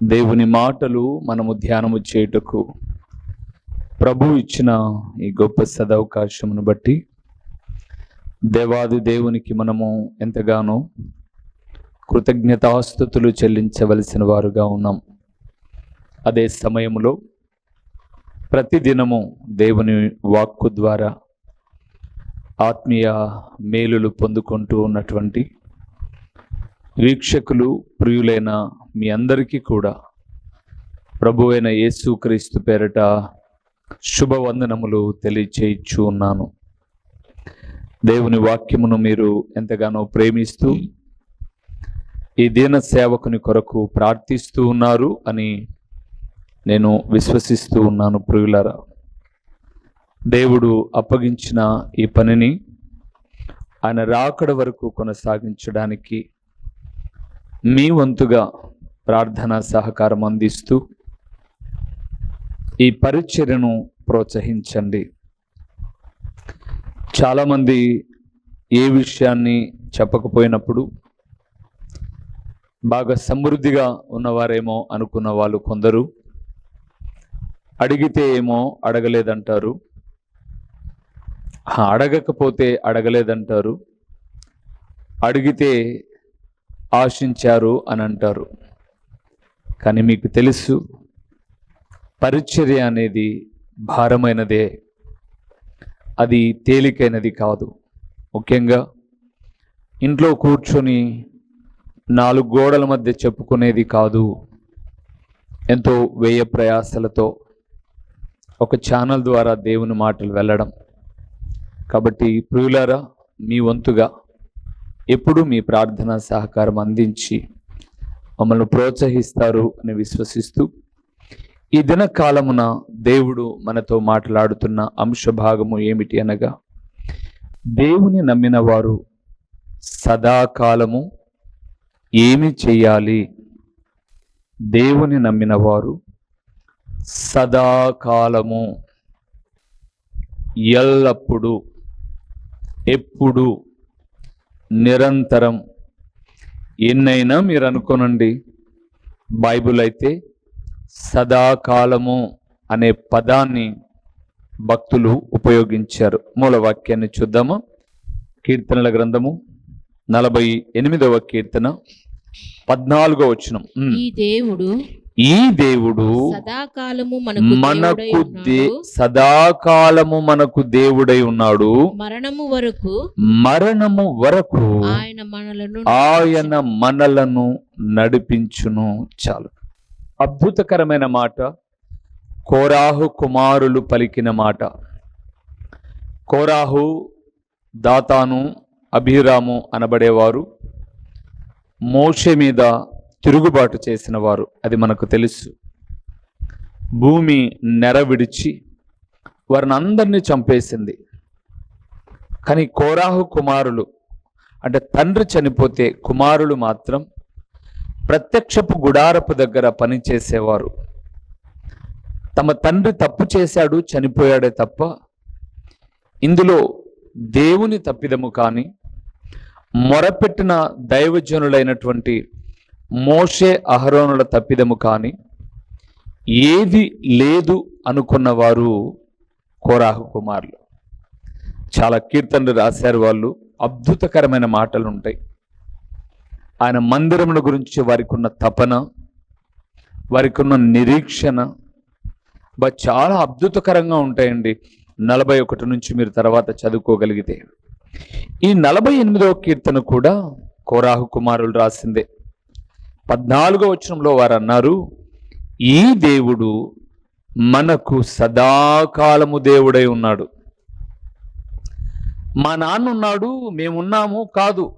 దేవుని మాటలు మనము ధ్యానము చేయుటకు ప్రభు ఇచ్చిన ఈ గొప్ప సదవకాశమును బట్టి దేవాది దేవునికి మనము ఎంతగానో కృతజ్ఞతాస్థుతులు చెల్లించవలసిన వారుగా ఉన్నాం. అదే సమయంలో ప్రతిదినము దేవుని వాక్కు ద్వారా ఆత్మీయ మేలులు పొందుకుంటూ ఉన్నటువంటి వీక్షకులు ప్రియులైన మీ అందరికీ కూడా ప్రభు అయిన యేసుక్రీస్తు పేరట శుభవందనములు తెలియచేయచ్చు ఉన్నాను. దేవుని వాక్యమును మీరు ఎంతగానో ప్రేమిస్తూ ఈ దీన సేవకుని కొరకు ప్రార్థిస్తూ ఉన్నారు అని నేను విశ్వసిస్తూ ఉన్నాను ప్రియులరా. దేవుడు అప్పగించిన ఈ పనిని ఆయన రాకడ వరకు కొనసాగించడానికి మీ వంతుగా ప్రార్థన సహకారం అందిస్తూ ఈ పరిచర్యను ప్రోత్సహించండి. చాలామంది ఏ విషయాన్ని చెప్పకపోయినప్పుడు బాగా సమృద్ధిగా ఉన్నవారేమో అనుకున్న వాళ్ళు కొందరు అడిగితే ఏమో అడగలేదంటారు. అడగకపోతే అడగలేదంటారు. అడిగితే ఆశించారు అని అంటారు కానీ మీకు తెలుసు పరిచర్య అనేది భారమైనదే. అది తేలికైనది కాదు. ముఖ్యంగా ఇంట్లో కూర్చొని నాలుగు గోడల మధ్య చెప్పుకునేది కాదు. ఎంతో వ్యయ ప్రయాసలతో ఒక ఛానల్ ద్వారా దేవుని మాటలు వెళ్ళడం. కాబట్టి ప్రియులారా మీ వంతుగా ఎప్పుడూ మీ ప్రార్థన సహకారం అందించి మమ్మల్ని ప్రోత్సహిస్తారు అని విశ్వసిస్తూ ఈ దిన కాలమున దేవుడు మనతో మాట్లాడుతున్న అంశ భాగము ఏమిటి అనగా దేవుని నమ్మిన వారు సదాకాలము ఏమి చేయాలి? దేవుని నమ్మిన వారు సదాకాలము ఎల్లప్పుడూ ఎప్పుడు నిరంతరం ఎన్నైనా మీరు అనుకోనండి. బైబిల్ అయితే సదాకాలము అనే పదాన్ని భక్తులు ఉపయోగించారు. మూల వాక్యాన్ని చూద్దాము? కీర్తనల గ్రంథము నలభై ఎనిమిదవ కీర్తన పద్నాలుగో వచనం. ఈ దేవుడు ఈ దేవుడు సదాకాలము మనకు. సదాకాలము మనకు దేవుడై ఉన్నాడు. మరణము వరకు మరణము వరకు ఆయన మనలను ఆయన మనలను నడిపించును చాలు. అద్భుతకరమైన మాట. కోరాహు కుమారులు పలికిన మాట. కోరాహు దాతాను అభిరాము అనబడేవారు. మోషే మీద తిరుగుబాటు చేసిన వారు అది మనకు తెలుసు. భూమి నెర విడిచి వారిని అందరినీ చంపేసింది. కానీ కోరాహు కుమారులు అంటే తండ్రి చనిపోతే కుమారులు మాత్రం ప్రత్యక్షపు గుడారపు దగ్గర పనిచేసేవారు తమ తండ్రి తప్పు చేశాడు చనిపోయాడే తప్ప ఇందులో దేవుని తప్పిదము కానీ మొరపెట్టిన దైవజనులైనటువంటి మోషే అహరోనుల తప్పిదము కానీ ఏది లేదు అనుకున్న వారు కోరాహు కుమారులు. చాలా కీర్తనలు రాశారు వాళ్ళు. అద్భుతకరమైన మాటలు ఉంటాయి ఆయన మందిరముల గురించి వారికి ఉన్న తపన వారికి ఉన్న నిరీక్షణ చాలా అద్భుతకరంగా ఉంటాయండి. నలభై ఒకటి నుంచి మీరు తర్వాత చదువుకోగలిగితే. ఈ నలభై ఎనిమిదవ కీర్తన కూడా కోరాహు కుమారులు రాసిందే. పద్నాలుగో వచనంలో వారు అన్నారు ఈ దేవుడు మనకు సదాకాలము దేవుడై ఉన్నాడు. మా నాన్న ఉన్నాడు మేమున్నాము కాదు.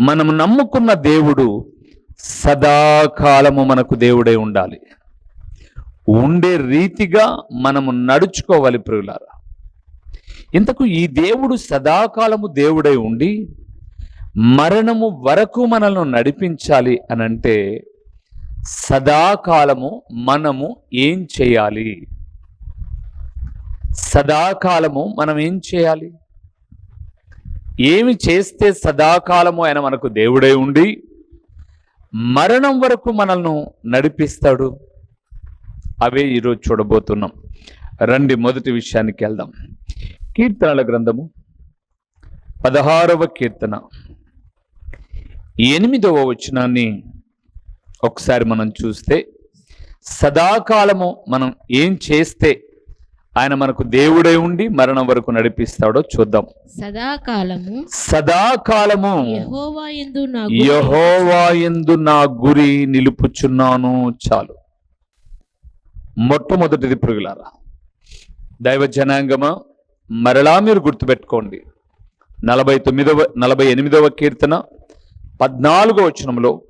మనం నమ్ముకున్న దేవుడు సదాకాలము మనకు దేవుడై ఉండాలి. ఉండే రీతిగా మనము నడుచుకోవాలి ప్రియులారా. ఇంతకు ఈ దేవుడు సదాకాలము దేవుడై ఉండి మరణము వరకు మనల్ని నడిపించాలి అని అంటే సదాకాలము మనము ఏం చేయాలి? సదాకాలము మనం ఏం చేయాలి? ఏమి చేస్తే సదాకాలము ఆయన మనకు దేవుడే ఉండి మరణం వరకు మనల్ని నడిపిస్తాడు? అవే ఈరోజు చూడబోతున్నాం. రండి మొదటి విషయానికి వెళ్దాం. కీర్తనల గ్రంథము పదహారవ కీర్తన. ఎనిమిదవ వచనాన్ని ఒకసారి మనం చూస్తే సదాకాలము మనం ఏం చేస్తే ఆయన మనకు దేవుడై ఉండి మరణం వరకు నడిపిస్తాడో చూద్దాం. సదాకాలము సదాకాలము యెహోవా యందు నా గురి నిలుపుచున్నాను. చాలు. మొట్టమొదటిది పురుగులారా దైవ జనాంగమ మరలా మీరు గుర్తుపెట్టుకోండి. నలభై తొమ్మిదవ నలభై ఎనిమిదవ కీర్తన పద్నాలుగో వచనంలో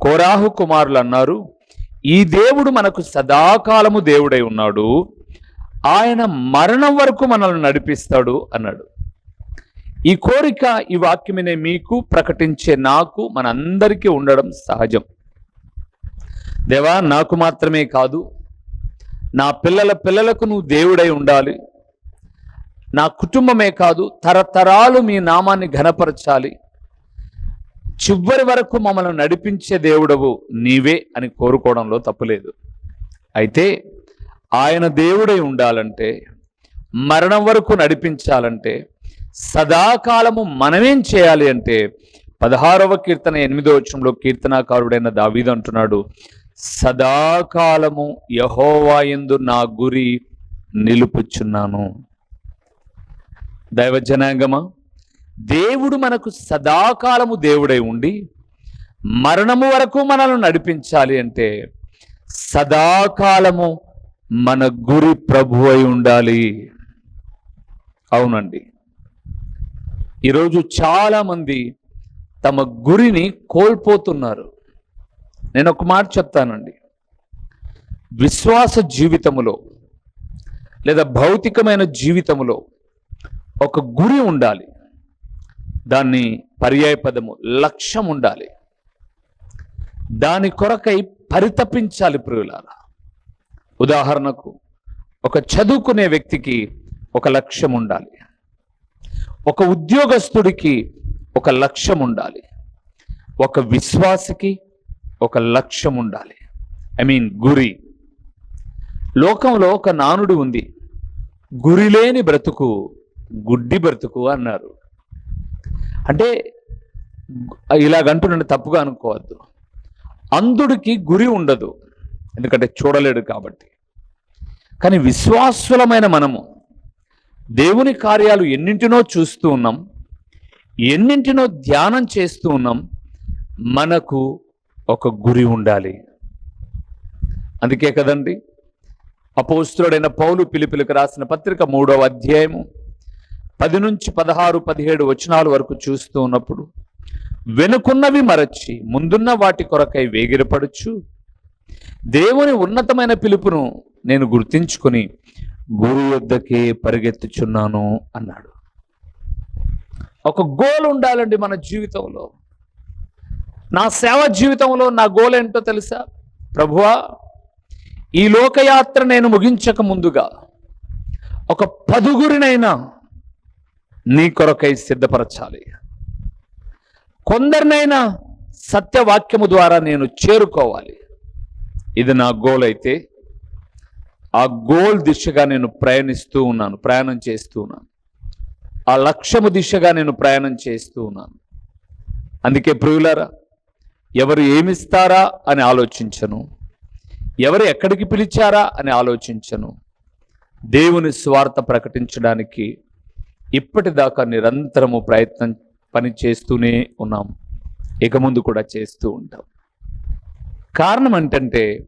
కోరాహు కుమారులు అన్నారు ఈ దేవుడు మనకు సదాకాలము దేవుడై ఉన్నాడు. ఆయన మరణం వరకు మనల్ని నడిపిస్తాడు అన్నాడు. ఈ కోరిక ఈ వాక్యమనే మీకు ప్రకటించే నాకు మనందరికీ ఉండడం సహజం. దేవా నాకు మాత్రమే కాదు నా పిల్లల పిల్లలకు నువ్వు దేవుడై ఉండాలి. నా కుటుంబమే కాదు తరతరాలు మీ నామాన్ని ఘనపరచాలి. చివరి వరకు మమ్మల్ని నడిపించే దేవుడవు నీవే అని కోరుకోవడంలో తప్పులేదు. అయితే ఆయన దేవుడై ఉండాలంటే మరణం వరకు నడిపించాలంటే సదాకాలము మనమేం చేయాలి అంటే పదహారవ కీర్తన ఎనిమిదో వచ్చంలో కీర్తనాకారుడైన దావీద్ అంటున్నాడు సదాకాలము యహోవాయందు నా గురి నిలుపుచున్నాను. దైవజనాంగమా? దేవుడు మనకు సదాకాలము దేవుడై ఉండి మరణము వరకు మనల్ని నడిపించాలి అంటే సదాకాలము మన గురి ప్రభు అయి ఉండాలి. అవునండి. ఈరోజు చాలామంది తమ గురిని కోల్పోతున్నారు. నేను ఒక మాట చెప్తానండి. విశ్వాస జీవితములో లేదా భౌతికమైన జీవితములో ఒక గురి ఉండాలి. దాన్ని పర్యాయ పదము లక్ష్యం ఉండాలి. దాని కొరకై పరితపించాలి ప్రియులారా. ఉదాహరణకు ఒక చదువుకునే వ్యక్తికి ఒక లక్ష్యం ఉండాలి. ఒక ఉద్యోగస్తుడికి ఒక లక్ష్యం ఉండాలి. ఒక విశ్వాసికి ఒక లక్ష్యం ఉండాలి. ఐ మీన్ గురి. లోకంలో ఒక నానుడి ఉంది. గురిలేని బ్రతుకు గుడ్డి బ్రతుకు అన్నారు. అంటే ఇలాగంటున్నాను తప్పుగా అనుకోవద్దు. అంధుడికి గురి ఉండదు ఎందుకంటే చూడలేడు కాబట్టి. కానీ విశ్వాసులమైన మనము దేవుని కార్యాలు ఎన్నింటినో చూస్తూ ఉన్నాం ఎన్నింటినో ధ్యానం చేస్తూ ఉన్నాం మనకు ఒక గురి ఉండాలి. అందుకే కదండి అపోస్తుడైన పౌలు పిలిపిలకు రాసిన పత్రిక మూడవ అధ్యాయము పది నుంచి పదహారు పదిహేడు వచనాల వరకు చూస్తూ ఉన్నప్పుడు వెనుకున్నవి మరచి ముందున్న వాటి కొరకై వేగిరపడుచు దేవుని ఉన్నతమైన పిలుపును నేను గుర్తించుకొని గురు వద్దకే పరిగెత్తుచున్నాను అన్నాడు. ఒక గోల్ ఉండాలండి మన జీవితంలో. నా సేవ జీవితంలో నా గోల్ ఏంటో తెలుసా? ప్రభువా ఈ లోకయాత్ర నేను ముగించక ముందుగా ఒక పదుగురినైనా నీ కొరకై సిద్ధపరచాలి. కొందరినైనా సత్యవాక్యము ద్వారా నేను చేరుకోవాలి. ఇది నా గోల్ అయితే ఆ గోల్ దిశగా నేను ప్రయాణిస్తూ ఉన్నాను ప్రయాణం చేస్తూ ఉన్నాను. ఆ లక్ష్యము దిశగా నేను ప్రయాణం చేస్తూ ఉన్నాను. అందుకే ప్రియులారా ఎవరు ఏమిస్తారా అని ఆలోచించను. ఎవరు ఎక్కడికి పిలిచారా అని ఆలోచించను. దేవుని స్వార్థ ప్రకటించడానికి ఇప్పటిదాకా నిరంతరము ప్రయత్నం పని చేస్తూనే ఉన్నాం. ఇక ముందు కూడా చేస్తూ ఉంటాం. కారణం ఏంటంటే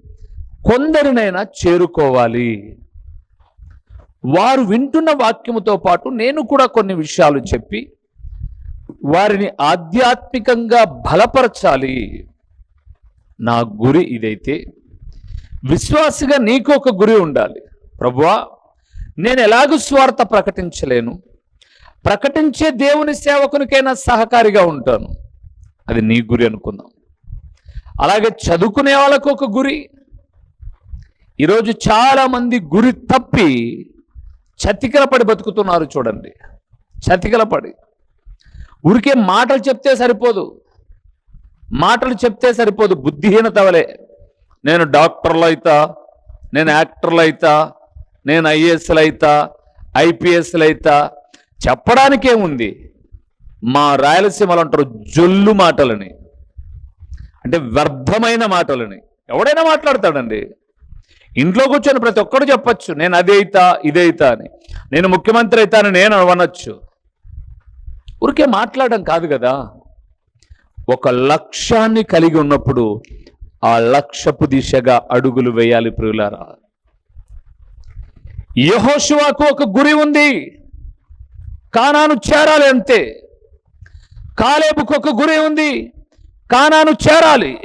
కొందరినైనా చేరుకోవాలి. వారు వింటున్న వాక్యముతో పాటు నేను కూడా కొన్ని విషయాలు చెప్పి వారిని ఆధ్యాత్మికంగా బలపరచాలి. నా గురి ఇదైతే విశ్వాసిగా నీకు ఒక గురి ఉండాలి. ప్రభువా నేను ఎలాగూ స్వార్థ ప్రకటించలేను. ప్రకటించే దేవుని సేవకునికైనా సహకారిగా ఉంటాను. అది నీ గురి అనుకుందాం. అలాగే చదువుకునే వాళ్ళకు ఒక గురి. ఈరోజు చాలామంది గురి తప్పి చతికిలపడి బతుకుతున్నారు చూడండి. చతికిలపడి. ఊరికే మాటలు చెప్తే సరిపోదు. మాటలు చెప్తే సరిపోదు. బుద్ధిహీనత వలె. నేను డాక్టర్లు అయితా నేను యాక్టర్లు అయితా నేను ఐఏఎస్లు అయితా ఐపీఎస్లు చెప్పడానికే చెప్పడానికేముంది మా రాయలసీమలు అంటారు జొల్లు మాటలని. అంటే వ్యర్థమైన మాటలని. ఎవడైనా మాట్లాడతాడండి. ఇంట్లో కూర్చొని ప్రతి ఒక్కరు చెప్పొచ్చు నేను అదే అయితా ఇదే అని. నేను ముఖ్యమంత్రి అయితాను నేను అనవచ్చు ఊరికే మాట్లాడడం కాదు కదా. ఒక లక్ష్యాన్ని కలిగి ఉన్నప్పుడు ఆ లక్ష్యపు దిశగా అడుగులు వేయాలి ప్రియులారా. యహోశివాకు ఒక గురి ఉంది. కానాను చేరాలి అంతే. కాలేబుకు ఒక గురి ఉంది కానాను చేరాలి.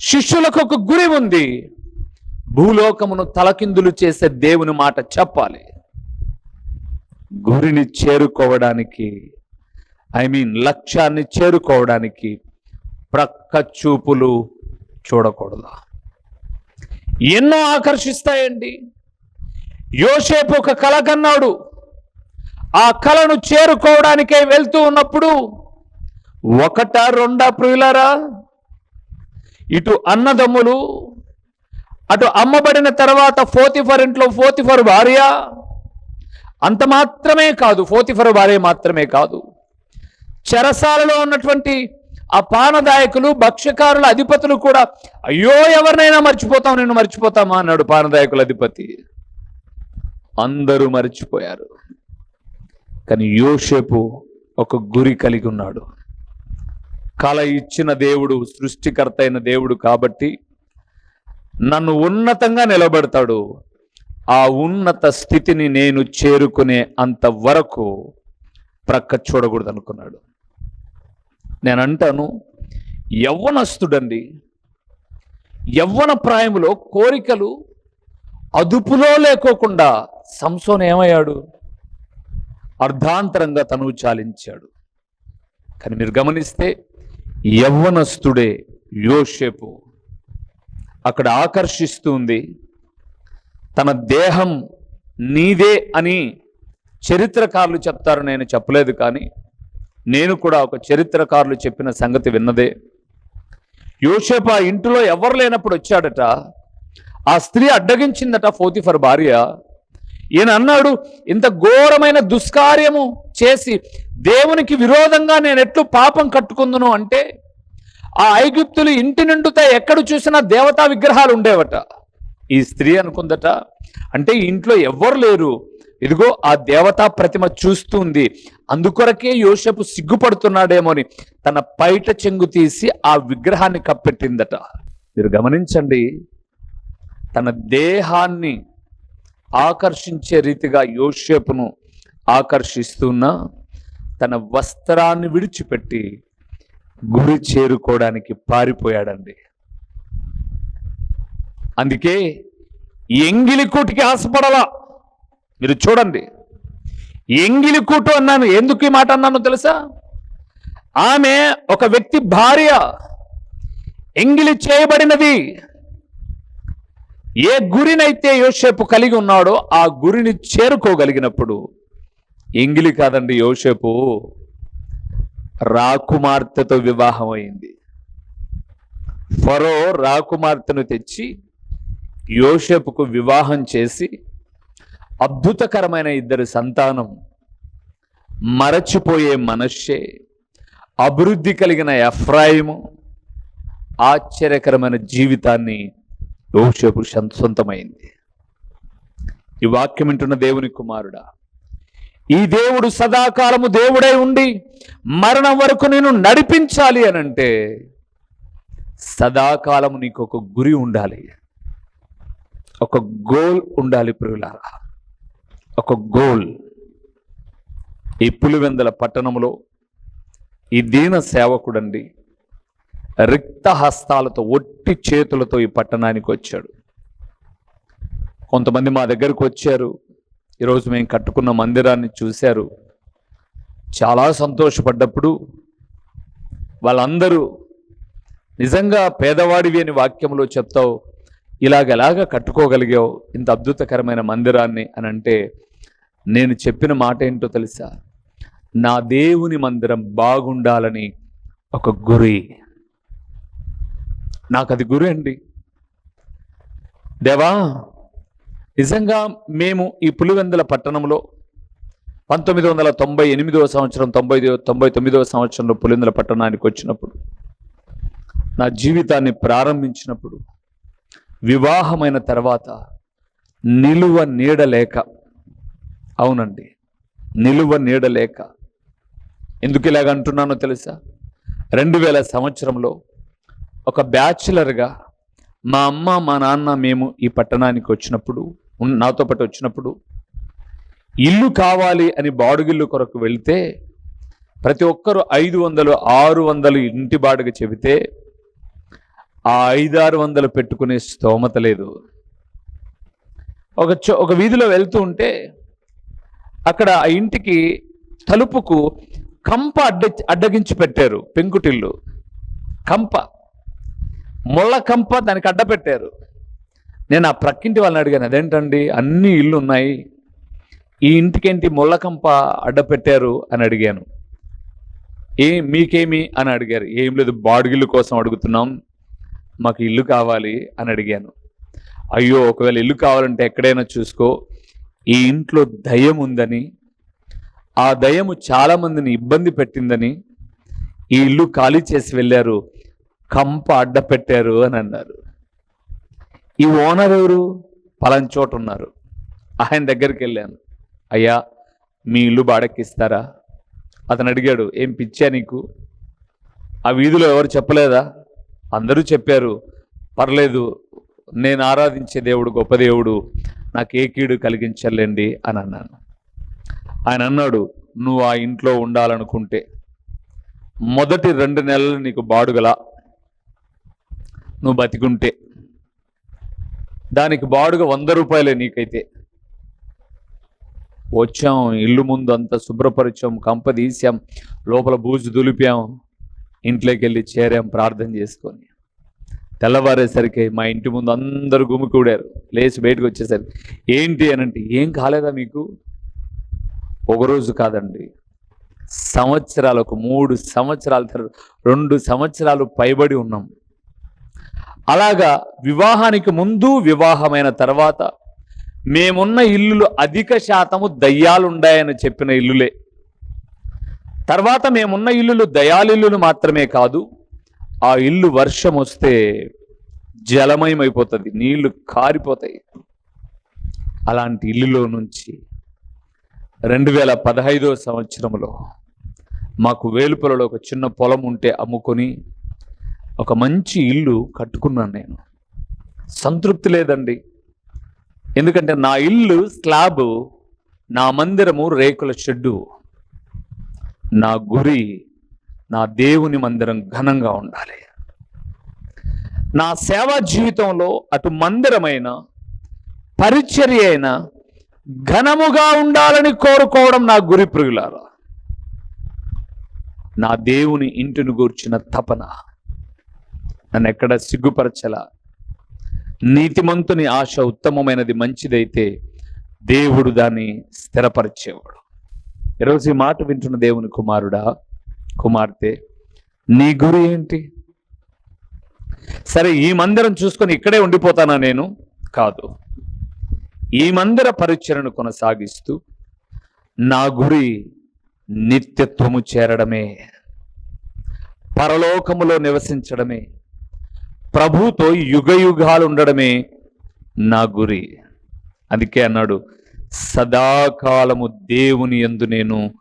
శిష్యులకు ఒక గురి ఉంది భూలోకమును తలకిందులు చేసే దేవుని మాట చెప్పాలి. గురిని చేరుకోవడానికి ఐ మీన్ లక్ష్యాన్ని చేరుకోవడానికి ప్రక్క చూపులు చూడకూడదు. ఎన్నో ఆకర్షిస్తాయండి. యోసేపు ఒక కళ కన్నాడు ఆ కలను చేరుకోవడానికే వెళ్తూ ఉన్నప్పుడు ఒకట రెండా ప్రియులరా ఇటు అన్నదమ్ములు అటు అమ్మబడిన తర్వాత ఫోతిఫర్ ఇంట్లో ఫోతిఫర్ భార్య అంత మాత్రమే కాదు ఫోతిఫర్ భార్య మాత్రమే కాదు. చెరసాలలో ఉన్నటువంటి ఆ పానదాయకులు భక్ష్యకారుల అధిపతులు కూడా అయ్యో ఎవరినైనా మర్చిపోతాం నేను మర్చిపోతామా అన్నాడు పానదాయకుల అధిపతి. అందరూ మర్చిపోయారు. కానీ యోషేపు ఒక గురి కలిగి ఉన్నాడు. కళ ఇచ్చిన దేవుడు సృష్టికర్త అయిన దేవుడు కాబట్టి నన్ను ఉన్నతంగా నిలబెడతాడు. ఆ ఉన్నత స్థితిని నేను చేరుకునే అంత వరకు ప్రక్క చూడకూడదు అనుకున్నాడు నేను అంటాను యవ్వనస్తుడండి యవ్వన ప్రాయములో కోరికలు అదుపులో లేకోకుండా సంసోన్ ఏమయ్యాడు? అర్ధాంతరంగా తనువు చాలించాడు. కానీ మీరు గమనిస్తే యవ్వనస్తుడే యోషేపు అక్కడ ఆకర్షిస్తుంది. తన దేహం నీదే అని చరిత్రకారులు చెప్తారు నేను చెప్పలేదు కానీ నేను కూడా ఒక చరిత్రకారులు చెప్పిన సంగతి విన్నదే. యోసేపు ఆ ఇంటిలో ఎవరు లేనప్పుడు వచ్చాడట? ఆ స్త్రీ అడ్డగించిందట ఫోతిఫర్ భార్య. ఈయన అన్నాడు ఇంత ఘోరమైన దుష్కార్యము చేసి దేవునికి విరోధంగా నేను ఎట్లు పాపం కట్టుకుందును అంటే ఆ ఐగుప్తులు ఇంటి నిండుతా ఎక్కడ చూసినా దేవతా విగ్రహాలు ఉండేవట. ఈ స్త్రీ అనుకుందట అంటే ఇంట్లో ఎవ్వరు లేరు. ఇదిగో ఆ దేవతా ప్రతిమ చూస్తుంది అందుకొరకే యోషపు సిగ్గుపడుతున్నాడేమో అని తన పైట చెంగు తీసి ఆ విగ్రహాన్ని కప్పెట్టిందట. మీరు గమనించండి తన దేహాన్ని ఆకర్షించే రీతిగా యోషేపును ఆకర్షిస్తున్న తన వస్త్రాన్ని విడిచిపెట్టి గురి చేరుకోవడానికి పారిపోయాడండి. అందుకే ఎంగిలి కూటికి ఆశపడాలా? మీరు చూడండి. ఎంగిలి కూటు అన్నాను. ఎందుకు ఈ మాట అన్నాను తెలుసా? ఆమె ఒక వ్యక్తి భార్య. ఎంగిలి చేయబడినది ఏ గురినైతే యోసేపు కలిగి ఉన్నాడో ఆ గురిని చేరుకోగలిగినప్పుడు ఎంగిలి కాదండి యోసేపు రాకుమార్తెతో వివాహం అయింది ఫరో రాకుమార్తెను తెచ్చి యోసేపుకు వివాహం చేసి అద్భుతకరమైన ఇద్దరు సంతానం మరచిపోయే మనషే అభివృద్ధి కలిగిన ఎఫ్రాయిము ఆశ్చర్యకరమైన జీవితాన్ని యోసేపు సొంతమైంది. ఈ వాక్యం వింటున్న దేవుని కుమారుడా ఈ దేవుడు సదాకాలము దేవుడై ఉండి మరణం వరకు నేను నడిపించాలి అని అంటే సదాకాలము నీకు ఒక గురి ఉండాలి. ఒక గోల్ ఉండాలి ప్రియులారా. ఒక గోల్. ఈ పులివెందల పట్టణంలో ఈ దీన సేవకుడండి రిక్త హస్తాలతో ఒట్టి చేతులతో ఈ పట్టణానికి వచ్చాడు. కొంతమంది మా దగ్గరకు వచ్చారు. ఈరోజు మేము కట్టుకున్న మందిరాన్ని చూశారు. చాలా సంతోషపడ్డప్పుడు వాళ్ళందరూ నిజంగా పేదవాడివి అని వాక్యంలో చెప్తావు ఇలాగెలాగా కట్టుకోగలిగావు? ఇంత అద్భుతకరమైన మందిరాన్ని అని అంటే నేను చెప్పిన మాట ఏంటో తెలుసా? నా దేవుని మందిరం బాగుండాలని ఒక గురి నాకు అది గురి అండి దేవా నిజంగా మేము ఈ పులివెందుల పట్టణంలో పంతొమ్మిది వందల తొంభై ఎనిమిదవ సంవత్సరం తొంభై తొంభై తొమ్మిదవ సంవత్సరంలో పులివెందుల పట్టణానికి వచ్చినప్పుడు నా జీవితాన్ని ప్రారంభించినప్పుడు వివాహమైన తర్వాత నిలువ నీడలేక అవునండి నిలువ నీడలేక ఎందుకు ఇలాగ అంటున్నానో తెలుసా? రెండు వేల సంవత్సరంలో ఒక బ్యాచులర్గా మా అమ్మ మా నాన్న మేము ఈ పట్టణానికి వచ్చినప్పుడు నాతో పాటు వచ్చినప్పుడు ఇల్లు కావాలి అని బాడుగిల్లు కొరకు వెళ్తే ప్రతి ఒక్కరు ఐదు వందలు ఆరు వందలు ఇంటి బాడుగ చెబితే ఆ ఐదారు వందలు పెట్టుకునే స్తోమత లేదు. ఒక చో ఒక వీధిలో వెళ్తూ ఉంటే అక్కడ ఆ ఇంటికి తలుపుకు కంప అడ్డ అడ్డగించి పెట్టారు పెంకుటిల్లు. కంప. ముళ్ళకంప దానికి అడ్డ పెట్టారు నేను ఆ ప్రక్కింటి వాళ్ళని అడిగాను అదేంటండి? అన్ని ఇల్లు ఉన్నాయి ఈ ఇంటికేంటి ముళ్ళకంప అడ్డపెట్టారు? అడ్డ పెట్టారు అని అడిగాను. ఏ మీకేమి? అని అడిగారు. ఏం లేదు బాడుగిల్లు కోసం అడుగుతున్నాం. మాకు ఇల్లు కావాలి. అని అడిగాను. అయ్యో ఒకవేళ ఇల్లు కావాలంటే ఎక్కడైనా చూసుకో. ఈ ఇంట్లో దయ్యం ఉందని ఆ దయ్యము చాలా మందిని ఇబ్బంది పెట్టిందని ఈ ఇల్లు ఖాళీ చేసి వెళ్ళారు. కంప అడ్డ పెట్టారు అని అన్నారు. ఈ ఓనర్ ఎవరు? పలాని చోట ఉన్నారు. ఆయన దగ్గరికి వెళ్ళాను. అయ్యా మీ ఇల్లు బాడెక్కిస్తారా? అతను అడిగాడు ఏం పిచ్చా నీకు? ఆ వీధిలో ఎవరు చెప్పలేదా? అందరూ చెప్పారు పర్లేదు నేను ఆరాధించే దేవుడు గొప్ప దేవుడు నాకు ఏ కీడు కలిగించలేండి అని అన్నాను. ఆయన అన్నాడు నువ్వు ఆ ఇంట్లో ఉండాలనుకుంటే మొదటి రెండు నెలలు నీకు బాడుగల నువ్వు బతికుంటే. దానికి బాడుగ వంద రూపాయలే నీకైతే. వచ్చాం ఇల్లు ముందు అంతా శుభ్రపరిచాం కంప తీసాం లోపల బూజు దులిపాం ఇంట్లోకి వెళ్ళి చేరాం ప్రార్థన చేసుకొని. తెల్లవారేసరికి మా ఇంటి ముందు అందరూ గుమికూడారు లేచి బయటకు వచ్చేసరికి ఏంటి అని అంటే ఏం కాలేదా మీకు? ఒక రోజు కాదండి. సంవత్సరాలకు మూడు సంవత్సరాల తర్వాత రెండు సంవత్సరాలు పైబడి ఉన్నాం. అలాగా వివాహానికి ముందు వివాహమైన తర్వాత మేమున్న ఇల్లులు అధిక శాతము దయ్యాలుండాయని చెప్పిన ఇల్లులే. తర్వాత మేమున్న ఇల్లులు దయాలిల్లులు మాత్రమే కాదు ఆ ఇల్లు వర్షం వస్తే జలమయమైపోతుంది నీళ్ళు కారిపోతాయి. అలాంటి ఇల్లులో నుంచి రెండు వేల పదహైదో సంవత్సరంలో మాకు వేలుపొలలో ఒక చిన్న పొలం ఉంటే అమ్ముకొని ఒక మంచి ఇల్లు కట్టుకున్నాను నేను. సంతృప్తి లేదండి. ఎందుకంటే నా ఇల్లు స్లాబ్ నా మందిరము రేకుల షెడ్డు. నా గురి నా దేవుని మందిరం ఘనంగా ఉండాలి. నా సేవా జీవితంలో అటు మందిరమైన పరిచర్య అయిన ఘనముగా ఉండాలని కోరుకోవడం నా గురి ప్రియులారా. నా దేవుని ఇంటిని గూర్చిన తపన. నన్ను ఎక్కడ సిగ్గుపరచల? నీతిమంతుని ఆశ ఉత్తమమైనది మంచిదైతే దేవుడు దాన్ని స్థిరపరిచేవాడు. ఈరోజు ఈ మాట వింటున్న దేవుని కుమారుడా కుమార్తె నీ గురి ఏంటి? సరే ఈ మందిరం చూసుకొని ఇక్కడే ఉండిపోతానా నేను? కాదు. ఈ మందిర పరిచయను కొనసాగిస్తూ నా గురి నిత్యత్వము చేరడమే పరలోకములో నివసించడమే ప్రభుతో యుగ యుగాలు ఉండడమే నా గురి. అందుకే అన్నాడు సదాకాలము దేవుని యందు నేను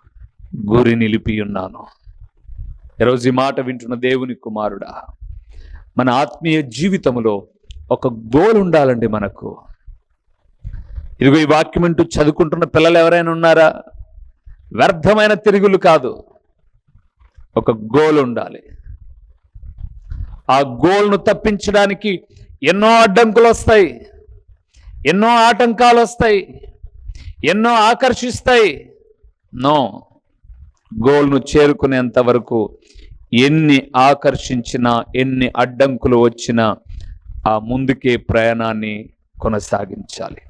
గురి నిలిపి ఉన్నాను. ఈరోజు ఈ మాట వింటున్న దేవుని కుమారుడా మన ఆత్మీయ జీవితంలో ఒక గోల్ ఉండాలండి మనకు. ఇదిగో ఈ వాక్యం అంటూ చదువుకుంటున్న పిల్లలు ఎవరైనా ఉన్నారా? వ్యర్థమైన తిరుగులు కాదు ఒక గోల్ ఉండాలి. ఆ గోల్ను తప్పించడానికి ఎన్నో అడ్డంకులు వస్తాయి ఎన్నో ఆటంకాలు వస్తాయి ఎన్నో ఆకర్షిస్తాయి. నో గోల్ను చేరుకునేంత వరకు ఎన్ని ఆకర్షించినా ఎన్ని అడ్డంకులు వచ్చినా ఆ ముందుకే ప్రయాణాన్ని కొనసాగించాలి.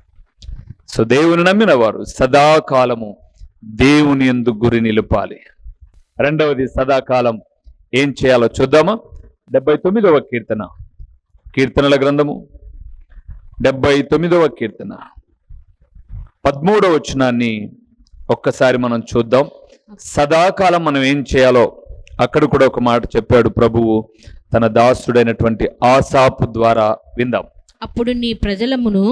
సో దేవుని నమ్మిన వారు సదాకాలము దేవుని ఎందు గురి నిలపాలి. రెండవది సదాకాలం ఏం చేయాలో చూద్దామా? డెబ్బై తొమ్మిదవ కీర్తన. కీర్తనల గ్రంథము. డెబ్బై తొమ్మిదవ కీర్తన. పదమూడవ వచనాన్ని ఒక్కసారి మనం చూద్దాం. సదాకాలం మనం ఏం చేయాలో అక్కడ కూడా ఒక మాట చెప్పాడు ప్రభువు. తన దాసుడైనటువంటి ఆసాపు ద్వారా విందాం. అప్పుడు నీ ప్రజలమును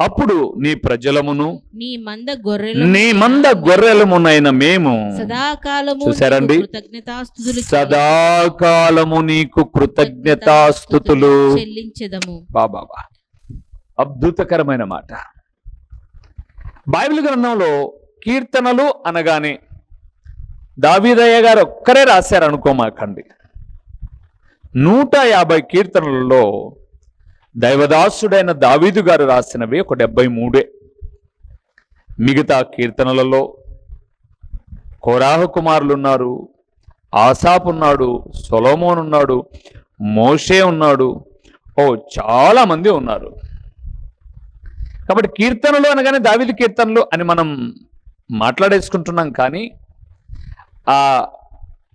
అప్పుడు నీ ప్రజలమును నీ మంద గొర్రెలు నీ మంద గొర్రెలమునైన మేము సదాకాలము కృతజ్ఞతాస్తుతులు సదాకాలము నీకు కృతజ్ఞతాస్థుతులు చెల్లించెదము. బాబా అద్భుతకరమైన మాట. బైబిల్ గ్రంథంలో కీర్తనలు అనగానే దావీదయ్య గారు ఒక్కరే రాశారు అనుకోమాకండి నూట యాభై కీర్తనలలో దైవదాసుడైన దావీదు గారు రాసినవి ఒక డెబ్బై మూడే. మిగతా కీర్తనలలో కోరాహు కుమారులు ఉన్నారు ఆసాపు ఉన్నాడు సొలోమోన్ ఉన్నాడు మోషే ఉన్నాడు ఓ చాలామంది ఉన్నారు. కాబట్టి కీర్తనలు అనగానే దావిది కీర్తనలు అని మనం మాట్లాడేసుకుంటున్నాం కానీ ఆ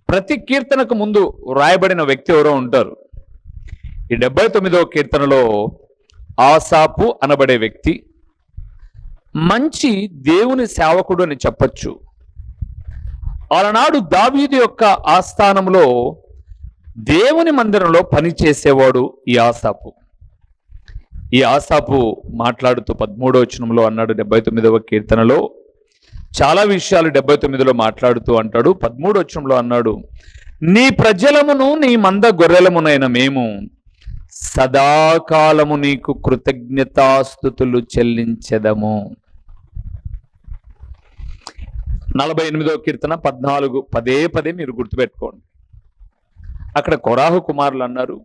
ప్రతి కీర్తనకు ముందు వ్రాయబడిన వ్యక్తి ఎవరో ఉంటారు. ఈ డెబ్బై తొమ్మిదవ కీర్తనలో ఆసాపు అనబడే వ్యక్తి మంచి దేవుని సేవకుడు అని చెప్పచ్చు. ఆలనాడు దావీదు యొక్క ఆస్థానంలో దేవుని మందిరంలో పనిచేసేవాడు ఈ ఆసాపు. ఈ ఆసాపు మాట్లాడుతూ పదమూడవ వచనంలో అన్నాడు డెబ్బై తొమ్మిదవ కీర్తనలో. చాలా విషయాలు డెబ్బై తొమ్మిదిలో మాట్లాడుతూ అంటాడు. పదమూడు వచనంలో అన్నాడు నీ ప్రజలమును నీ మంద గొర్రెలమునైన మేము సదాకాలము నీకు కృతజ్ఞతాస్థుతులు చెల్లించెదము. నలభై ఎనిమిదో కీర్తన పద్నాలుగు పదే పదే మీరు గుర్తుపెట్టుకోండి. అక్కడ కొరాహు కుమారులు అన్నారు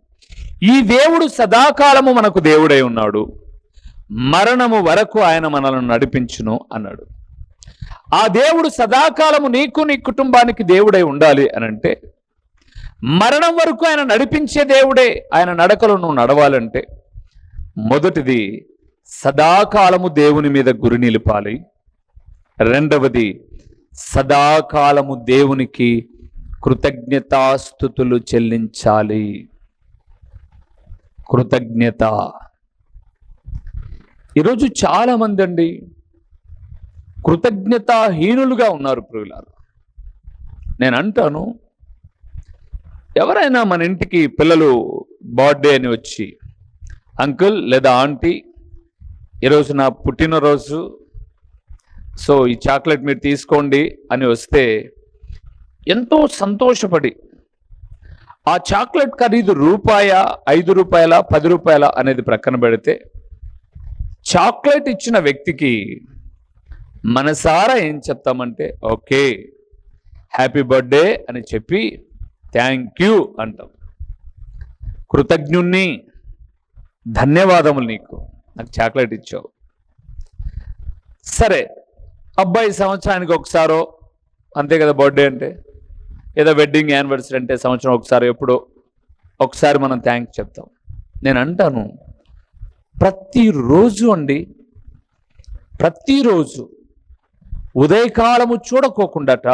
ఈ దేవుడు సదాకాలము మనకు దేవుడై ఉన్నాడు. మరణము వరకు ఆయన మనల్ని నడిపించును అన్నాడు. ఆ దేవుడు సదాకాలము నీకు నీ కుటుంబానికి దేవుడై ఉండాలి అని అంటే మరణం వరకు ఆయన నడిపించే దేవుడే ఆయన నడకలు నువ్వు నడవాలంటే మొదటిది సదాకాలము దేవుని మీద గురి నిలపాలి. రెండవది సదాకాలము దేవునికి కృతజ్ఞతాస్థుతులు చెల్లించాలి. కృతజ్ఞత. ఈరోజు చాలామంది అండి కృతజ్ఞతాహీనులుగా ఉన్నారు ప్రియులారు. నేను అంటాను ఎవరైనా మన ఇంటికి పిల్లలు బర్త్డే అని వచ్చి అంకుల్ లేదా ఆంటీ ఈరోజు నా పుట్టినరోజు సో ఈ చాక్లెట్ మీరు తీసుకోండి అని వస్తే ఎంతో సంతోషపడి ఆ చాక్లెట్ ఖరీదు రూపాయ ఐదు రూపాయల పది రూపాయల అనేది ప్రక్కన పెడితే చాక్లెట్ ఇచ్చిన వ్యక్తికి మనసారా ఏం చెప్తామంటే ఓకే హ్యాపీ బర్త్డే అని చెప్పి థ్యాంక్ యూ అంటాం. కృతజ్ఞుణ్ణి ధన్యవాదములు నీకు. నాకు చాక్లెట్ ఇచ్చావు. సరే అబ్బాయి సంవత్సరానికి ఒకసారో అంతే కదా బర్త్డే అంటే? ఏదో వెడ్డింగ్ యానివర్సరీ అంటే సంవత్సరం ఒకసారి ఎప్పుడో ఒకసారి మనం థ్యాంక్స్ చెప్తాం. నేను అంటాను ప్రతిరోజు అండి ప్రతిరోజు ఉదయకాలము చూడకోకుండాట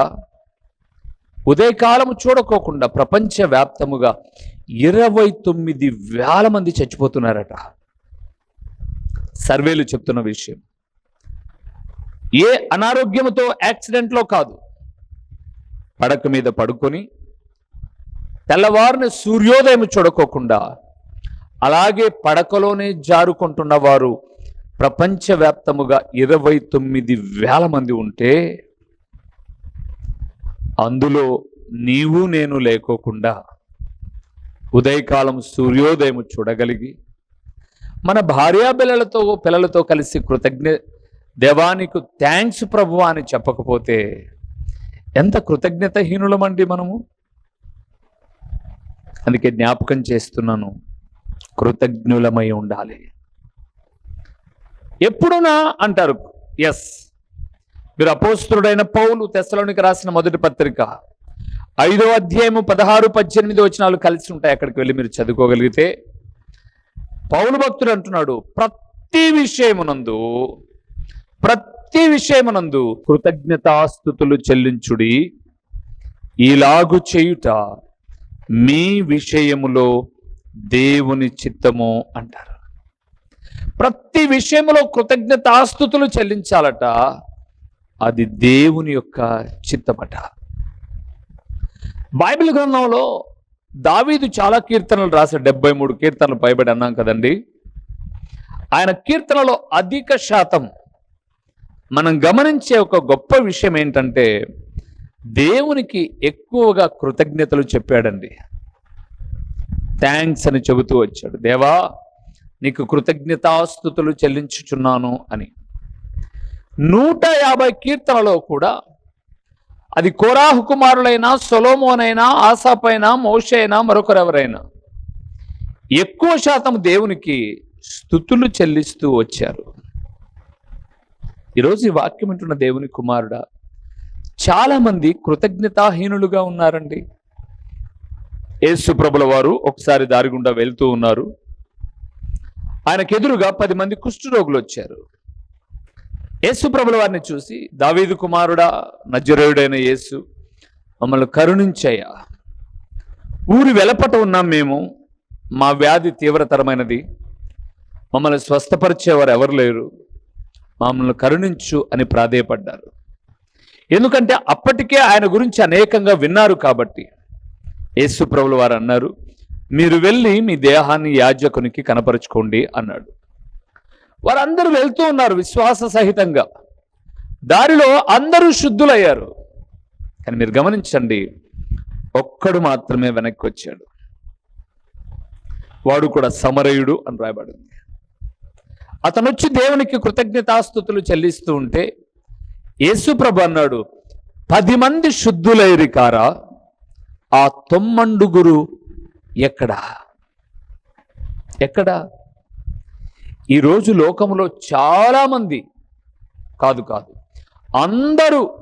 ఉదయకాలము చూడకోకుండా ప్రపంచవ్యాప్తముగా ఇరవై తొమ్మిది వేల మంది చచ్చిపోతున్నారట. సర్వేలు చెప్తున్న విషయం. ఏ అనారోగ్యముతో యాక్సిడెంట్లో కాదు. పడక మీద పడుకొని తెల్లవారిన సూర్యోదయం చూడకోకుండా అలాగే పడకలోనే జారుకుంటున్న వారు ప్రపంచవ్యాప్తముగా ఇరవై తొమ్మిది వేల మంది ఉంటే అందులో నీవు నేను లేకోకుండా ఉదయకాలం సూర్యోదయం చూడగలిగి మన భార్యా పిల్లలతో పిల్లలతో కలిసి కృతజ్ఞ దేవానికి థ్యాంక్స్ ప్రభు అని చెప్పకపోతే ఎంత కృతజ్ఞతహీనులమండి మనము. అందుకే జ్ఞాపకం చేస్తున్నాను కృతజ్ఞులమై ఉండాలి. ఎప్పుడునా అంటారు ఎస్ మీరు అపోస్తుడైన పౌలు తెస్సలోనికి రాసిన మొదటి పత్రిక. ఐదో అధ్యాయము పదహారు పద్దెనిమిది వచనాలు కలిసి ఉంటాయి. అక్కడికి వెళ్ళి మీరు చదువుకోగలిగితే. పౌలు భక్తుడు అంటున్నాడు ప్రతి విషయమునందు ప్రతి విషయమునందు కృతజ్ఞతాస్థుతులు చెల్లించుడి. ఇలాగు చేయుట మీ విషయములో దేవుని చిత్తము అంటారు. ప్రతి విషయములో కృతజ్ఞతాస్థుతులు చెల్లించాలట అది దేవుని యొక్క చిత్తమట బైబిల్ గ్రంథంలో దావీదు చాలా కీర్తనలు రాశాడు. డెబ్బై మూడు కీర్తనలు పైబడి అన్నాం కదండి. ఆయన కీర్తనలో అధిక శాతం మనం గమనించే ఒక గొప్ప విషయం ఏంటంటే దేవునికి ఎక్కువగా కృతజ్ఞతలు చెప్పాడండి. థ్యాంక్స్ అని చెబుతూ వచ్చాడు. దేవా నీకు కృతజ్ఞతాస్థుతులు చెల్లించుచున్నాను అని. నూట యాభై కీర్తనలో కూడా అది కోరాహు కుమారులైనా సొలోమోనైనా ఆసాపైనా మోషైనా మరొకరెవరైనా ఎక్కువ శాతం దేవునికి స్థుతులు చెల్లిస్తూ వచ్చారు. ఈరోజు ఈ వాక్యం వింటున్న దేవుని కుమారుడా చాలా మంది కృతజ్ఞతాహీనులుగా ఉన్నారండి. యేసు ప్రభుల వారు ఒకసారి దారి గుండా వెళ్తూ ఉన్నారు. ఆయనకు ఎదురుగా పది మంది కుష్ఠరోగులు వచ్చారు. యేసు ప్రభుల వారిని చూసి దావీదు కుమారుడా నజరేయుడైన యేసు మమ్మల్ని కరుణించయ్యా. ఊరి వెలపట ఉన్నాం మేము మా వ్యాధి తీవ్రతరమైనది. మమ్మల్ని స్వస్థపరిచేవారు ఎవరు లేరు. మమ్మల్ని కరుణించు అని ప్రాధేయపడ్డారు. ఎందుకంటే అప్పటికే ఆయన గురించి అనేకంగా విన్నారు కాబట్టి. యేసు ప్రభుల వారు అన్నారు మీరు వెళ్ళి మీ దేహాన్ని యాజకునికి కనపరుచుకోండి అన్నాడు. వారందరూ వెళ్తూ ఉన్నారు విశ్వాస సహితంగా. దారిలో అందరూ శుద్ధులయ్యారు. కానీ మీరు గమనించండి ఒక్కడు మాత్రమే వెనక్కి వచ్చాడు. వాడు కూడా సమరయుడు అని రాయబడింది. అతను వచ్చి దేవునికి కృతజ్ఞతాస్థుతులు చెల్లిస్తూ ఉంటే యేసుప్రభు అన్నాడు పది మంది శుద్ధులైరి కారా? ఆ తొమ్మండుగురు ఎక్కడా? ఎక్కడా? ఈరోజు లోకంలో చాలామంది కాదు కాదు. అందరూ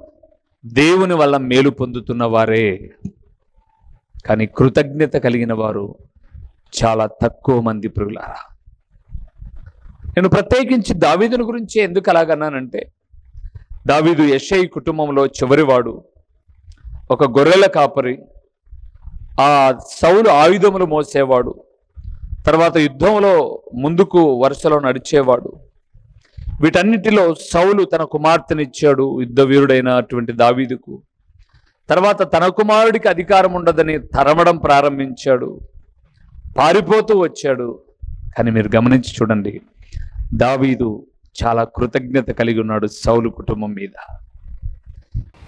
దేవుని వల్ల మేలు పొందుతున్న వారే. కానీ కృతజ్ఞత కలిగిన వారు చాలా తక్కువ మంది ప్రియులారా. నేను ప్రత్యేకించి దావీదుని గురించి ఎందుకు అలాగన్నానంటే దావీదు యషై కుటుంబంలో చివరివాడు ఒక గొర్రెల కాపరి ఆ సౌలు ఆయుధములు మోసేవాడు తర్వాత యుద్ధంలో ముందుకు వరుసలో నడిచేవాడు. వీటన్నిటిలో సౌలు తన కుమార్తెనిచ్చాడు యుద్ధ వీరుడైనటువంటి దావీదుకు. తర్వాత తన కుమారుడికి అధికారం ఉండదని తరమడం ప్రారంభించాడు. పారిపోతూ వచ్చాడు. కానీ మీరు గమనించి చూడండి దావీదు చాలా కృతజ్ఞత కలిగి ఉన్నాడు సౌలు కుటుంబం మీద.